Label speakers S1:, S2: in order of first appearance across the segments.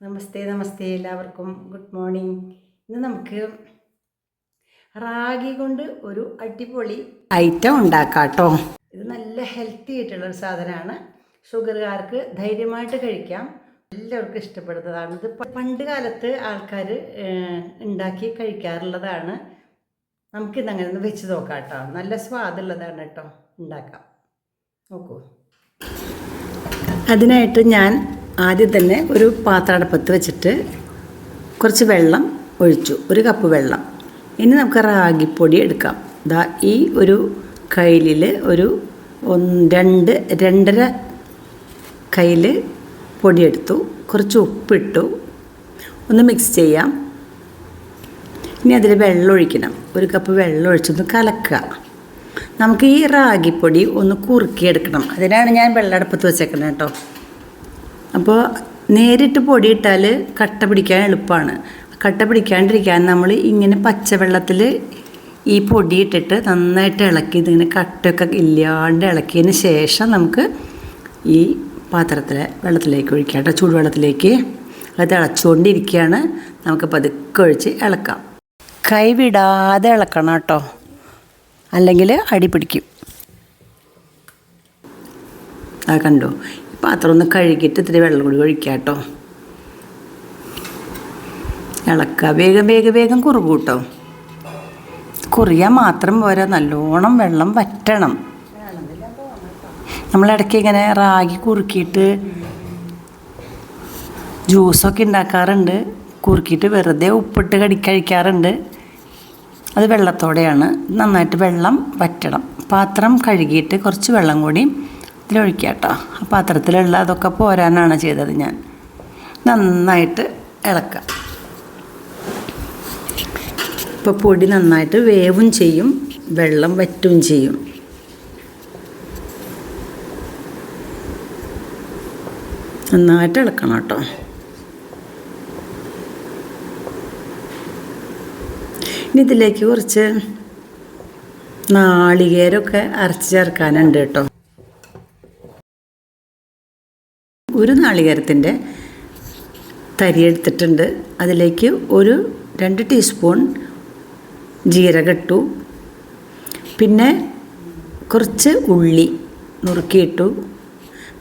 S1: നമസ്തേ നമസ്തേ എല്ലാവർക്കും. Good morning. ഇന്ന് നമുക്ക് റാഗി കൊണ്ട് ഒരു അടിപൊളി ഐറ്റം ഉണ്ടാക്കാം കേട്ടോ ഇത് നല്ല ഹെൽത്തി ആയിട്ടുള്ള ഒരു സാധനമാണ്. ഷുഗറുകാർക്ക് ധൈര്യമായിട്ട് കഴിക്കാം. എല്ലാവർക്കും ഇഷ്ടപ്പെടുന്നതാണ്. ഇത് പണ്ട് കാലത്ത് ആൾക്കാർ ഉണ്ടാക്കി കഴിക്കാറുള്ളതാണ്. നമുക്കിന്ന് അങ്ങനെ ഒന്ന് വെച്ച് നോക്കാം കേട്ടോ. നല്ല സ്വാദുള്ളതാണ് കേട്ടോ. ഉണ്ടാക്കാം. നോക്കൂ. അതിനായിട്ട് ഞാൻ ആദ്യം തന്നെ ഒരു പാത്രടപ്പത്ത് വെച്ചിട്ട് കുറച്ച് വെള്ളം ഒഴിച്ചു ഒരു കപ്പ് വെള്ളം. ഇനി നമുക്ക് റാഗിപ്പൊടി എടുക്കാം. ദാ ഈ ഒരു കയ്യിൽ ഒരു രണ്ട് രണ്ടര കയ്യിൽ പൊടിയെടുത്തു കുറച്ച് ഉപ്പിട്ടു. ഒന്ന് മിക്സ് ചെയ്യാം. ഇനി അതിൽ വെള്ളം ഒഴിക്കണം. ഒരു കപ്പ് വെള്ളം ഒഴിച്ചൊന്ന് കലക്കുക. നമുക്ക് ഈ റാഗിപ്പൊടി ഒന്ന് കുറുക്കിയെടുക്കണം. അതിനാണ് ഞാൻ വെള്ളടപ്പത്ത് വെച്ചേക്കുന്നത് കേട്ടോ അപ്പോൾ നേരിട്ട് പൊടിയിട്ടാൽ കട്ട പിടിക്കാൻ എളുപ്പമാണ് കട്ട പിടിക്കാണ്ടിരിക്കാൻ നമ്മൾ ഇങ്ങനെ പച്ചവെള്ളത്തിൽ ഈ പൊടി ഇട്ടിട്ട് നന്നായിട്ട് ഇളക്കി ഇതിങ്ങനെ കട്ടൊക്കെ ഇല്ലാണ്ട് ഇളക്കിയതിന് ശേഷം നമുക്ക് ഈ പാത്രത്തിലെ വെള്ളത്തിലേക്ക് ഒഴിക്കാം കേട്ടോ. ചൂടുവെള്ളത്തിലേക്ക്. അത് തിളച്ചുകൊണ്ടിരിക്കുകയാണ്. നമുക്ക് പതുക്കെ ഒഴിച്ച് ഇളക്കാം. കൈ വിടാതെ ഇളക്കണം കേട്ടോ. അല്ലെങ്കിൽ അടി പിടിക്കും. ആ കണ്ടോ? പാത്രം ഒന്ന് കഴുകിയിട്ട് ഇത്തിരി വെള്ളം കൂടി ഒഴിക്കുക കേട്ടോ ഇളക്കുക വേഗം വേഗം വേഗം കുറുകും കേട്ടോ കുറിയാൻ മാത്രം പോരാ. നല്ലോണം വെള്ളം വറ്റണം. നമ്മളിടയ്ക്ക് ഇങ്ങനെ റാഗി കുറുക്കിയിട്ട് ജ്യൂസൊക്കെ ഉണ്ടാക്കാറുണ്ട്. കുറുക്കിയിട്ട് വെറുതെ ഉപ്പിട്ട് കടി കഴിക്കാറുണ്ട്. അത് വെള്ളത്തോടെയാണ്. നന്നായിട്ട് വെള്ളം വറ്റണം. പാത്രം കഴുകിയിട്ട് കുറച്ച് വെള്ളം കൂടി ഇതിലൊഴിക്കുക കേട്ടോ ആ പാത്രത്തിലുള്ള അതൊക്കെ പോരാനാണ് ചെയ്തത് ഞാൻ. നന്നായിട്ട് ഇളക്കുക. ഇപ്പോൾ പൊടി നന്നായിട്ട് വേവും ചെയ്യും വെള്ളം വറ്റും ചെയ്യും. നന്നായിട്ട് ഇളക്കണം കേട്ടോ. ഇനി ഇതിലേക്ക് കുറച്ച് നാളികേരമൊക്കെ അരച്ച് ചേർക്കാനുണ്ട് കേട്ടോ. ഒരു നാളികേരത്തിന്റെ തരി എടുത്തിട്ടുണ്ട്. അതിലേക്ക് ഒരു രണ്ട് ടീസ്പൂൺ ജീരകം ഇട്ടു. പിന്നെ കുറച്ച് ഉള്ളി നുറുക്കിയിട്ടു.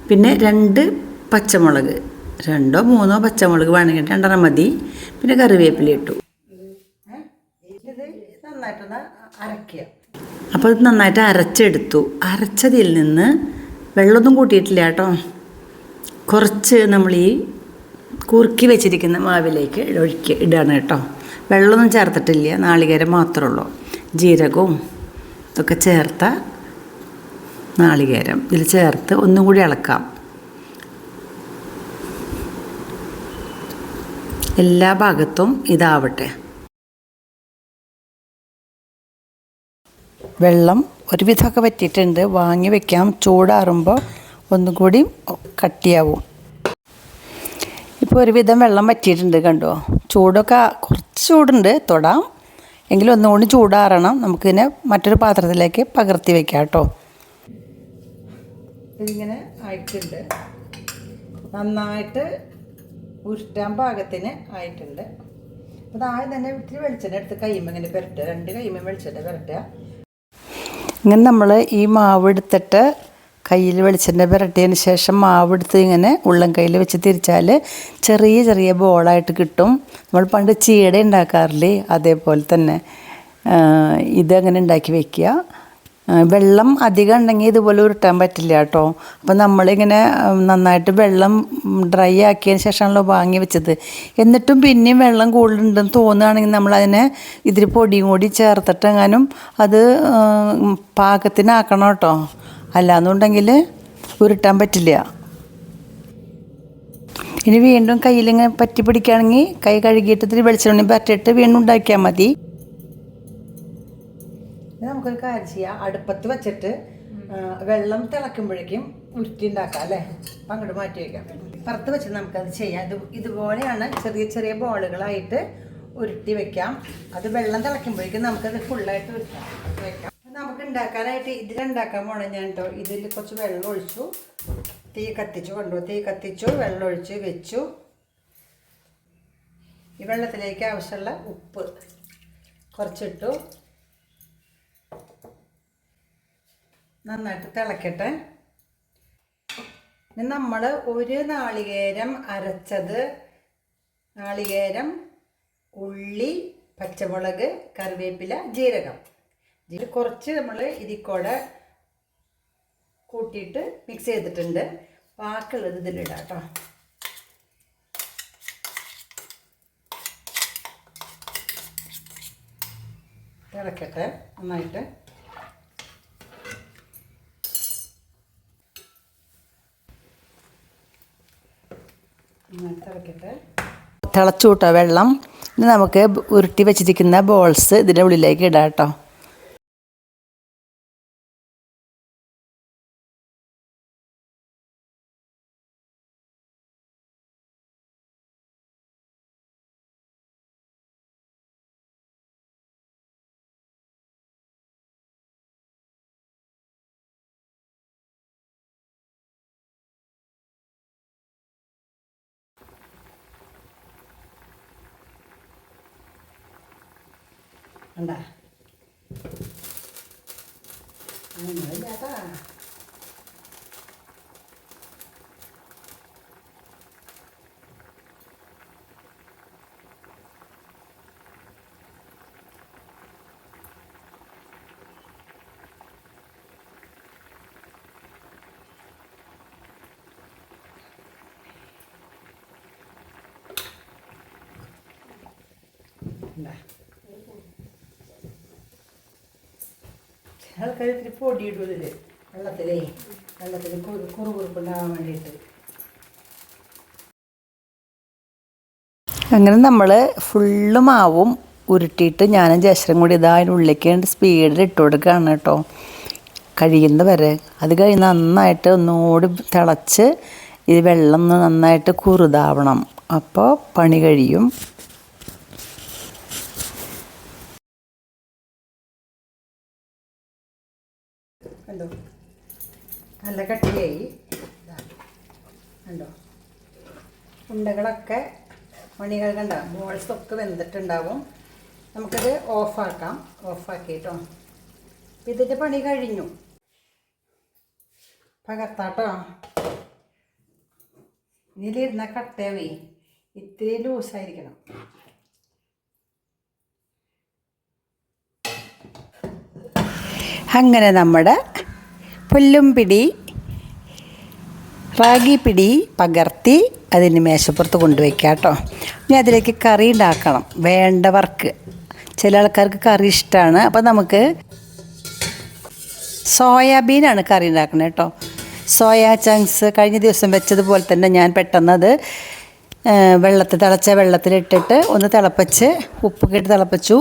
S1: പിന്നെ രണ്ട് പച്ചമുളക് രണ്ടോ മൂന്നോ പച്ചമുളക് വേണമെങ്കിൽ രണ്ടെണ്ണം മതി. പിന്നെ കറിവേപ്പില ഇട്ടു. അരക്കുക അപ്പോൾ ഇത് നന്നായിട്ട് അരച്ചെടുത്തു. അരച്ചതിൽ നിന്ന് വെള്ളമൊന്നും കൂട്ടിയിട്ടില്ല കേട്ടോ. കുറച്ച് നമ്മൾ ഈ കുറുക്കി വെച്ചിരിക്കുന്ന മാവിലേക്ക് ഒഴിക്കുക ഇടുകയാണ് കേട്ടോ. വെള്ളമൊന്നും ചേർത്തിട്ടില്ല നാളികേരം മാത്രമേ ഉള്ളൂ. ജീരകവും ഇതൊക്കെ ചേർത്ത നാളികേരം. ഇതിൽ ചേർത്ത് ഒന്നും കൂടി ഇളക്കാം. എല്ലാ ഭാഗത്തും ഇതാവട്ടെ. വെള്ളം ഒരുവിധമൊക്കെ പറ്റിയിട്ടുണ്ട് വാങ്ങി വെക്കാം. ചൂടാറുമ്പോൾ ഒന്നും കൂടി കട്ടിയാവും. ഇപ്പോൾ ഒരുവിധം വെള്ളം വറ്റിയിട്ടുണ്ട് കണ്ടോ? ചൂടൊക്കെ കുറച്ച് ചൂടുണ്ട് തൊടാം. എങ്കിലും ഒന്നുകൂടി ചൂടാറണം. നമുക്കിതിനെ മറ്റൊരു പാത്രത്തിലേക്ക് പകർത്തി വെക്കാം കേട്ടോ. ഇതിങ്ങനെ ആയിട്ടുണ്ട്. നന്നായിട്ട് ഉരുട്ടാൻ പാകത്തിന് ആയിട്ടുണ്ട്. അപ്പോൾ ആദ്യം തന്നെ ഇത്തിരി വെളിച്ചെണ്ണ എടുത്ത് കൈമ ഇങ്ങനെ പുരട്ടുക. രണ്ട് കൈമ വെളിച്ചെണ്ണ പുരട്ടുക. ഇങ്ങനെ നമ്മൾ ഈ മാവ് എടുത്തിട്ട് കയ്യിൽ വെളിച്ചെണ്ണ പുരട്ടിയതിന് ശേഷം മാവെടുത്ത് ഇങ്ങനെ ഉള്ളം കയ്യിൽ വെച്ച് തിരിച്ചാൽ ചെറിയ ചെറിയ ബോളായിട്ട് കിട്ടും. നമ്മൾ പണ്ട് ചീട ഉണ്ടാക്കാറില്ലേ? അതേപോലെ തന്നെ. ഇതങ്ങനെ ഉണ്ടാക്കി വെക്കുക. വെള്ളം അധികം ഉണ്ടെങ്കിൽ ഇതുപോലെ ഉരുട്ടാൻ പറ്റില്ല കേട്ടോ. അപ്പം നമ്മളിങ്ങനെ നന്നായിട്ട് വെള്ളം ഡ്രൈ ആക്കിയതിന് ശേഷമാണല്ലോ വാങ്ങി വെച്ചത്. എന്നിട്ടും പിന്നെയും വെള്ളം കൂടുതലുണ്ടെന്ന് തോന്നുകയാണെങ്കിൽ നമ്മളതിനെ ഇതിൽ പൊടിയും കൂടി ചേർത്തിട്ടെങ്ങാനും അത് പാകത്തിനാക്കണം കേട്ടോ. അല്ലാന്നുണ്ടെങ്കിൽ ഉരുട്ടാൻ പറ്റില്ല. ഇനി വീണ്ടും കയ്യിലിങ്ങനെ പറ്റി പിടിക്കുകയാണെങ്കിൽ കൈ കഴുകിയിട്ട് ഇത്തിരി വെളിച്ചെണ്ണ പറ്റിയിട്ട് വീണ്ടും ഉണ്ടാക്കിയാൽ മതി. നമുക്കൊരു കാര്യം ചെയ്യാം. അടുപ്പത്ത് വെച്ചിട്ട് വെള്ളം തിളക്കുമ്പോഴേക്കും ഉരുട്ടി ഉണ്ടാക്കാം അല്ലേ? അങ്ങോട്ട് മാറ്റി വയ്ക്കാം. പുറത്ത് വെച്ചിട്ട് നമുക്കത് ചെയ്യാം. ഇത് ഇതുപോലെയാണ് ചെറിയ ചെറിയ ബോളുകളായിട്ട് ഉരുട്ടി വെക്കാം. അത് വെള്ളം തിളക്കുമ്പോഴേക്കും നമുക്കത് ഫുള്ളായിട്ട് ഉരുട്ടാം വെക്കാം. ഉണ്ടാക്കാനായിട്ട് ഇതിലുണ്ടാക്കാൻ പോണേ ഞാൻ കേട്ടോ ഇതിൽ കുറച്ച് വെള്ളം ഒഴിച്ചു. തീ കത്തിച്ചു കൊണ്ടു. തീ കത്തിച്ചു വെള്ളം ഒഴിച്ച് വെച്ചു. ഈ വെള്ളത്തിലേക്ക് ആവശ്യമുള്ള ഉപ്പ് കുറച്ചിട്ടു. നന്നായിട്ട് തിളക്കട്ടെ. ഇനി നമ്മൾ ഒരു നാളികേരം അരച്ചത് നാളികേരം ഉള്ളി പച്ചമുളക് കറിവേപ്പില ജീരകം. ഇതിൽ കുറച്ച് നമ്മൾ ഇതിക്കൂടെ കൂട്ടിയിട്ട് മിക്സ് ചെയ്തിട്ടുണ്ട്. ബാക്കിയുള്ളത് ഇതിലിടാം കേട്ടോ. ഇളക്കട്ടെ നന്നായിട്ട്. നന്നായിട്ട് തിളക്കട്ടെ തിളച്ചു കൂട്ടോ വെള്ളം. ഇനി നമുക്ക് ഉരുട്ടി വെച്ചിരിക്കുന്ന ബോൾസ് ഇതിന്റെ ഉള്ളിലേക്ക് ഇടാം കേട്ടോ. ഉണ്ടാ ചേട്ടാ ഉണ്ടാ ആൾക്കാർ ഇത്തിരി പൊടിയിടും ഇതിൽ വെള്ളത്തിലേ. വെള്ളത്തിൽ കുറു കുറുകുറുപ്പുണ്ടാകാൻ വേണ്ടിയിട്ട്. അങ്ങനെ നമ്മൾ ഫുള്ള് മാവും ഉരുട്ടിയിട്ട് ഞാനും ജേശ്വരം കൂടി ഇതാ അതിന്റെ ഉള്ളിലേക്ക് സ്പീഡിൽ ഇട്ട് കൊടുക്കുകയാണ് കേട്ടോ. കഴിയുന്ന വരെ. അത് കഴിഞ്ഞ് നന്നായിട്ട് ഒന്നുകൂടി തിളച്ച് ഇത് വെള്ളം ഒന്ന് നന്നായിട്ട് കുറുതാവണം. അപ്പോൾ പണി കഴിയും. കണ്ടോ? നല്ല കട്ടിയായി. കണ്ടോ? ഉണ്ടകളൊക്കെ മണികൾ കണ്ട? ബോൾസ് ഒക്കെ വെന്തിട്ടുണ്ടാവും. നമുക്കിത് ഓഫാക്കാം. ഓഫാക്കിട്ടോ. ഇതിന്റെ പണി കഴിഞ്ഞു. പകർത്താട്ടോ. ഇതിലിരുന്ന കട്ടയാവേ ഇത്തിരി ലൂസായിരിക്കണം. അങ്ങനെ നമ്മുടെ പുല്ലും പിടി റാഗി പിടി പകർത്തി അതിന് മേശപ്പുറത്ത് കൊണ്ടുവയ്ക്കുക കേട്ടോ. ഇനി അതിലേക്ക് കറി ഉണ്ടാക്കണം. വേണ്ടവർക്ക് ചില ആൾക്കാർക്ക് കറി ഇഷ്ടമാണ് അപ്പോൾ നമുക്ക് സോയാബീനാണ് കറി ഉണ്ടാക്കുന്നത് കേട്ടോ. സോയാ ചങ്ക്സ് കഴിഞ്ഞ ദിവസം വെച്ചതുപോലെ തന്നെ ഞാൻ പെട്ടെന്ന് അത് വെള്ളത്തിൽ തിളച്ച വെള്ളത്തിലിട്ടിട്ട് ഒന്ന് തിളപ്പിച്ച് ഉപ്പ് ഇട്ട് തിളപ്പിച്ചു.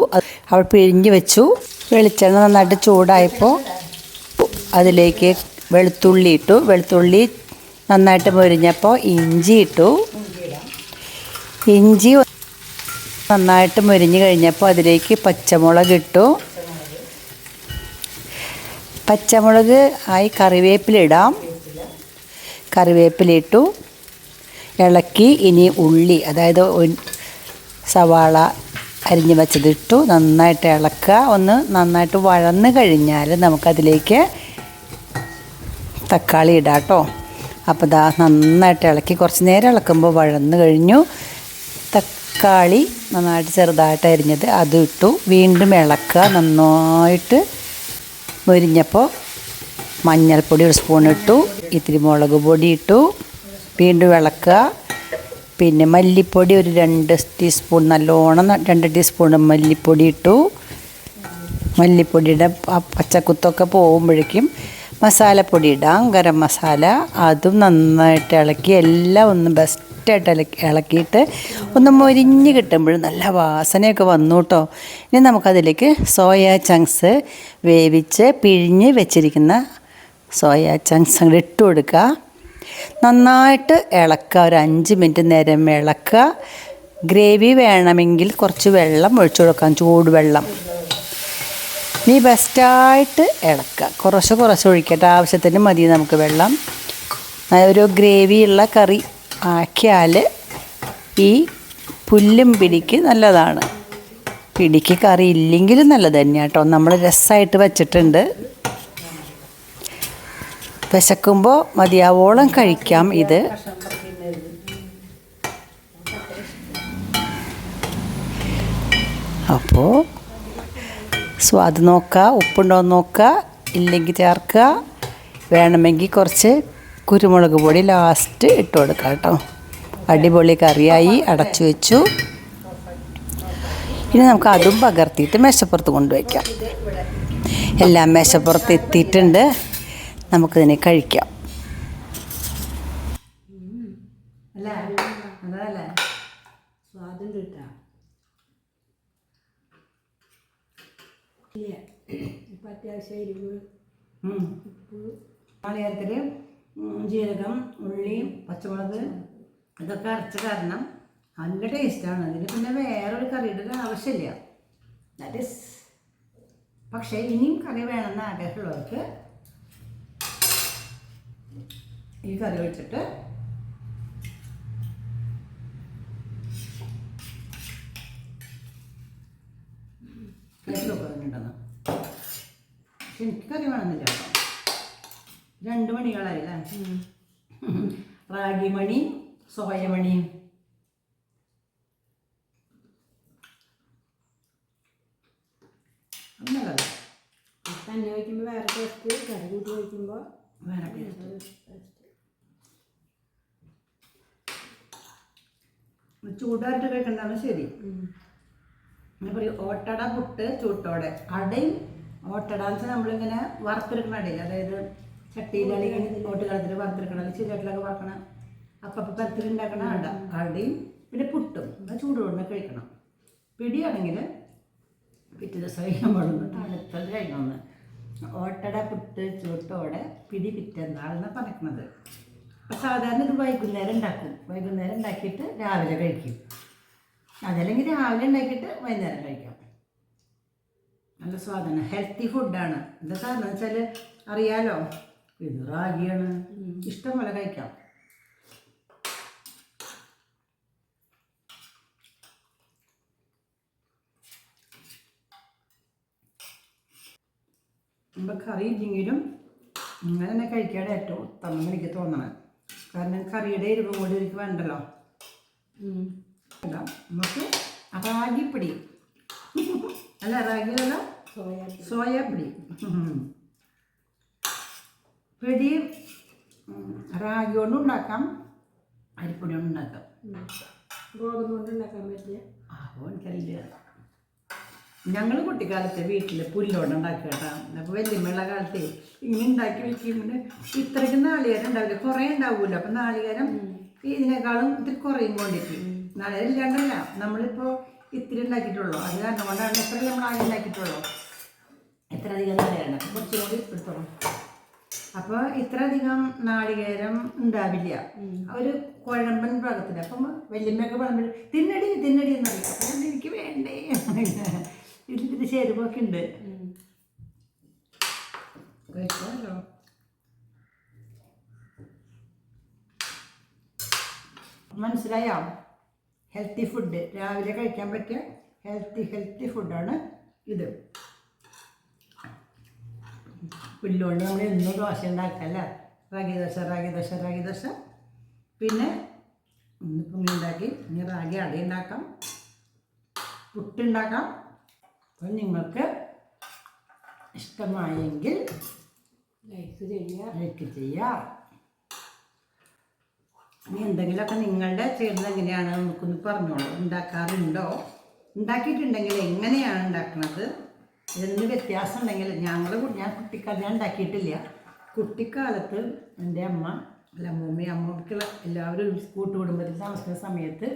S1: അവൾ പിഴിഞ്ഞ് വെച്ചു. വെളിച്ചെണ്ണ നന്നായിട്ട് ചൂടായപ്പോൾ അതിലേക്ക് വെളുത്തുള്ളി ഇട്ടു. വെളുത്തുള്ളി നന്നായിട്ട് മുരിഞ്ഞപ്പോൾ ഇഞ്ചി ഇട്ടു. ഇഞ്ചി നന്നായിട്ട് മുരിഞ്ഞ് കഴിഞ്ഞപ്പോൾ അതിലേക്ക് പച്ചമുളക് ഇട്ടു. പച്ചമുളക് ആയി കറിവേപ്പിലിടാം കറിവേപ്പിലിട്ടു ഇളക്കി ഇനി ഉള്ളി അതായത് സവാള അരിഞ്ഞ് വെച്ചതിട്ടു നന്നായിട്ട് ഇളക്കുക. ഒന്ന് നന്നായിട്ട് വഴന്ന് കഴിഞ്ഞാൽ നമുക്കതിലേക്ക് തക്കാളി ഇടാം കേട്ടോ. അപ്പോൾ ദാ നന്നായിട്ട് ഇളക്കി കുറച്ച് നേരം ഇളക്കുമ്പോൾ വഴന്ന് കഴിഞ്ഞു. തക്കാളി നന്നായിട്ട് ചെറുതായിട്ട് അരിഞ്ഞത് അത് ഇട്ടു. വീണ്ടും ഇളക്കുക. നന്നായിട്ട് മുരിഞ്ഞപ്പോൾ മഞ്ഞൾപ്പൊടി ഒരു സ്പൂൺ ഇട്ടു. ഇത്തിരി മുളക് പൊടി ഇട്ടു. വീണ്ടും ഇളക്കുക. പിന്നെ മല്ലിപ്പൊടി ഒരു രണ്ട് ടീസ്പൂൺ നല്ലോണം രണ്ട് ടീസ്പൂൺ മല്ലിപ്പൊടി ഇട്ടു. മല്ലിപ്പൊടിയുടെ ആ പച്ചക്കുത്തൊക്കെ പോകുമ്പോഴേക്കും മസാലപ്പൊടി ഇടാം ഗരം മസാല അതും നന്നായിട്ട് ഇളക്കി എല്ലാം ഒന്ന് ബെസ്റ്റായിട്ട് ഇളക്കി ഇളക്കിയിട്ട് ഒന്ന് മൊരിഞ്ഞ് കിട്ടുമ്പോഴും നല്ല വാസനയൊക്കെ വന്നു കേട്ടോ ഇനി നമുക്കതിലേക്ക് സോയ ചങ്ക്സ് വേവിച്ച് പിഴിഞ്ഞ് വെച്ചിരിക്കുന്ന സോയ ചങ്ക്സ് അങ്ങോട്ട് ഇട്ട് കൊടുക്കുക. നന്നായിട്ട് ഇളക്കുക ഒരു അഞ്ച് മിനിറ്റ് നേരം ഇളക്കുക. ഗ്രേവി വേണമെങ്കിൽ കുറച്ച് വെള്ളം ഒഴിച്ചു കൊടുക്കാം ചൂടുവെള്ളം. നീ ബെസ്റ്റായിട്ട് ഇളക്കുക. കുറച്ച് കുറച്ച് ഒഴിക്കട്ടെ. ആവശ്യത്തിന് മതി നമുക്ക് വെള്ളം. ഒരു ഗ്രേവിയുള്ള കറി ആക്കിയാൽ ഈ പുല്ലും പിടിക്ക് നല്ലതാണ്. പിടിക്ക് കറി ഇല്ലെങ്കിലും നല്ലത് തന്നെയാണ് കേട്ടോ. നമ്മൾ രസമായിട്ട് വെച്ചിട്ടുണ്ട്. വിശക്കുമ്പോൾ മതിയാവോളം കഴിക്കാം ഇത്. അപ്പോൾ സ്വാദ് നോക്കുക ഉപ്പുണ്ടോ എന്ന് നോക്കുക ഇല്ലെങ്കിൽ ചേർക്കുക വേണമെങ്കിൽ കുറച്ച് കുരുമുളക് പൊടി ലാസ്റ്റ് ഇട്ട് കൊടുക്കുക കേട്ടോ. അടിപൊളി കറിയായി അടച്ചു വെച്ചു. ഇനി നമുക്ക് അതും പകർത്തിയിട്ട് മേശപ്പുറത്ത് കൊണ്ടുവയ്ക്കാം. എല്ലാം മേശപ്പുറത്ത് എത്തിയിട്ടുണ്ട്. നമുക്കിതിനെ കഴിക്കാം.
S2: സ്വാദം കിട്ടാം. ഇല്ല ഇപ്പം അത്യാവശ്യം എരിവ്.
S1: നാളികേരത്തിൽ ജീരകം ഉള്ളി പച്ചമുളക് ഇതൊക്കെ അരച്ച കാരണം നല്ല ടേസ്റ്റാണ് അതിന് പിന്നെ വേറൊരു കറിയുടെ ആവശ്യമില്ല. ദാറ്റ് ഇസ് പക്ഷേ ഇനിയും കറി വേണമെന്ന് ആഗ്രഹമുള്ളവർക്ക് ഈ കറി വെച്ചിട്ട് കേട്ടിലൊക്കെ ഉണ്ടെന്ന് പക്ഷെ എനിക്ക് കറി വേണമെന്നില്ല കേട്ടോ രണ്ട് മണികളായില്ലേ റാഗി മണി സോയമണി നല്ലതല്ല
S2: തന്നെ വയ്ക്കുമ്പോൾ വേറെ ടേസ്റ്റ് കറി കൂട്ടി വയ്ക്കുമ്പോൾ
S1: വേറെ ടേസ്റ്റ് ചൂടായിട്ട് കഴിക്കണ്ടാണ് ശരി. ഞാൻ പറയും ഓട്ടട പുട്ട് ചൂട്ടോടെ. അടയും ഓട്ടടാന്ന് വെച്ചാൽ നമ്മളിങ്ങനെ വറുത്തെടുക്കുന്ന അടയിൽ അതായത് ചട്ടിയിൽ അല്ലെങ്കിൽ ഓട്ടുകാലത്തിൽ വറുത്തെടുക്കണം. ചിരട്ടിലൊക്കെ വറക്കണ. അപ്പം പരത്തിൽ ഉണ്ടാക്കണ അട അടയും പിന്നെ പുട്ടും. എന്നാൽ ചൂടുകൊണ്ട് കഴിക്കണം. പിടിയാണെങ്കിൽ പിറ്റേ ദിവസം കഴിക്കാൻ പാടുന്നു തണുത്തത് കഴിക്കണമെന്ന് ഓട്ടട പുട്ട് ചൂട്ടോടെ പിടി പിറ്റന്നാളെന്ന് പറഞ്ഞിരിക്കണത് അപ്പം സാധാരണ ഇത് വൈകുന്നേരം ഉണ്ടാക്കും. വൈകുന്നേരം ഉണ്ടാക്കിയിട്ട് രാവിലെ കഴിക്കും. അതല്ലെങ്കിൽ രാവിലെ ഉണ്ടാക്കിയിട്ട് വൈകുന്നേരം കഴിക്കാം. നല്ല സ്വാദാണ്. ഹെൽത്തി ഫുഡാണ്. എന്താ കാരണം വെച്ചാൽ അറിയാലോ? ഇത് റാഗിയാണ്. ഇഷ്ടം പോലെ കഴിക്കാം. നമ്മൾ കറി ഇല്ലെങ്കിലും ഇങ്ങനെ തന്നെ കഴിക്കാതെ ഏറ്റവും ഉത്തമം എന്ന് എനിക്ക് തോന്നണം. കാരണം കറിയുടെ എരിവ് കൂടി എനിക്ക് വേണ്ടല്ലോ. നമുക്ക് റാഗിപ്പൊടി. അല്ല റാഗിയല്ല
S2: സോയാ
S1: സോയാപ്പൊടി ഉം. പിടി ഉം, റാഗി കൊണ്ട് ഉണ്ടാക്കാം. അരിപ്പൊടി കൊണ്ട് ഉണ്ടാക്കാം.
S2: ഗോതമ്പ് കൊണ്ട് ഉണ്ടാക്കാൻ പറ്റിയ?
S1: അപ്പോൾ എനിക്കറിയില്ല ഞങ്ങൾ കുട്ടിക്കാലത്ത് വീട്ടിൽ പുല്ലോണ്ട് ഉണ്ടാക്കുക കേട്ടോ. അപ്പോൾ വലിയമ്മയുള്ള കാലത്ത് ഇങ്ങനെ ഉണ്ടാക്കി വെക്കുമ്പോൾ ഇത്രയ്ക്ക് നാളികേരം ഉണ്ടാവില്ല. കുറേ ഉണ്ടാവില്ല അപ്പം നാളികേരം ഇതിനേക്കാളും ഇത്തിരി കുറയും കൊണ്ടിട്ട് നാളികേരം ഇല്ലാണ്ടല്ല. നമ്മളിപ്പോൾ ഇത്തിരി ഉണ്ടാക്കിയിട്ടുള്ളൂ. അത് കാരണം കൊണ്ടാണ് എത്ര നമ്മൾ ആദ്യം ഉണ്ടാക്കിയിട്ടുള്ളൂ. എത്ര അധികം നാളികേരം കുറച്ചുകൂടി കുറച്ചും കൂടി എടുത്തോളൂ. അപ്പോൾ ഇത്ര അധികം നാളികേരം ഉണ്ടാവില്ല. ഒരു കുഴമ്പൻ പാകത്തിന് അപ്പം വല്യമ്മയൊക്കെ പറഞ്ഞു തിന്നടി തിന്നടി എന്ന് പറയും. അപ്പം എനിക്ക് വേണ്ടേ? ഇതിന്റെ ചേരുവൊക്കെ ഉണ്ട്. കഴിക്കാമല്ലോ. മനസ്സിലായോ? ഹെൽത്തി ഫുഡ് രാവിലെ കഴിക്കാൻ പറ്റിയ ഹെൽത്തി ഹെൽത്തി ഫുഡാണ് ഇത്. പുല്ലുകൊണ്ട് നമ്മൾ എന്നും ദോശ ഉണ്ടാക്കല്ല? റാഗി ദോശ റാഗി ദോശ റാഗി ദോശ പിന്നെ ഇന്നിപ്പം മീൻ ഉണ്ടാക്കി. ഇനി റാഗി അട ഉണ്ടാക്കാം. പുട്ടുണ്ടാക്കാം അപ്പം നിങ്ങൾക്ക് ഇഷ്ടമായെങ്കിൽ
S2: ലൈക്ക് ചെയ്യുക
S1: ലൈക്ക് ചെയ്യാം. ഇനി എന്തെങ്കിലുമൊക്കെ നിങ്ങളുടെ ചെയ്യുന്നത് എങ്ങനെയാണ്? നമുക്കൊന്ന് പറഞ്ഞോളൂ. ഉണ്ടാക്കാറുണ്ടോ? ഉണ്ടാക്കിയിട്ടുണ്ടെങ്കിൽ എങ്ങനെയാണ് ഉണ്ടാക്കുന്നത് ഇതിന് വ്യത്യാസം ഉണ്ടെങ്കിൽ ഞങ്ങൾ ഞാൻ കുട്ടിക്കാലത്ത് ഞാൻ ഉണ്ടാക്കിയിട്ടില്ല. കുട്ടിക്കാലത്ത് എന്റെ അമ്മ അല്ല അമ്മൂമ്മ അമ്മൂമ്മക്കുള്ള എല്ലാവരും കൂട്ടുകുടുംബത്തിൽ താമസിക്കുന്ന സമയത്ത്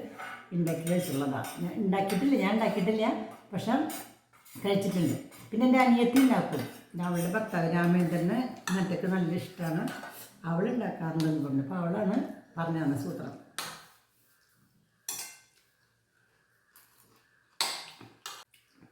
S1: ഉണ്ടാക്കി കഴിച്ചിട്ടുള്ളതാണ് ഞാൻ ഉണ്ടാക്കിയിട്ടില്ല ഞാൻ ഉണ്ടാക്കിയിട്ടില്ല പക്ഷെ കഴിച്ചിട്ടുണ്ട്. പിന്നെ എന്റെ അനിയത്തി ഉണ്ടാക്കും. അവളുടെ ഭർത്താവ് രാമേന്ദ്രന് അങ്ങനത്തെയൊക്കെ നല്ല ഇഷ്ടമാണ്. അവൾ ഉണ്ടാക്കാറുണ്ടെന്ന് പറഞ്ഞു. അപ്പോൾ അവളാണ് പറഞ്ഞു തന്ന സൂത്രം.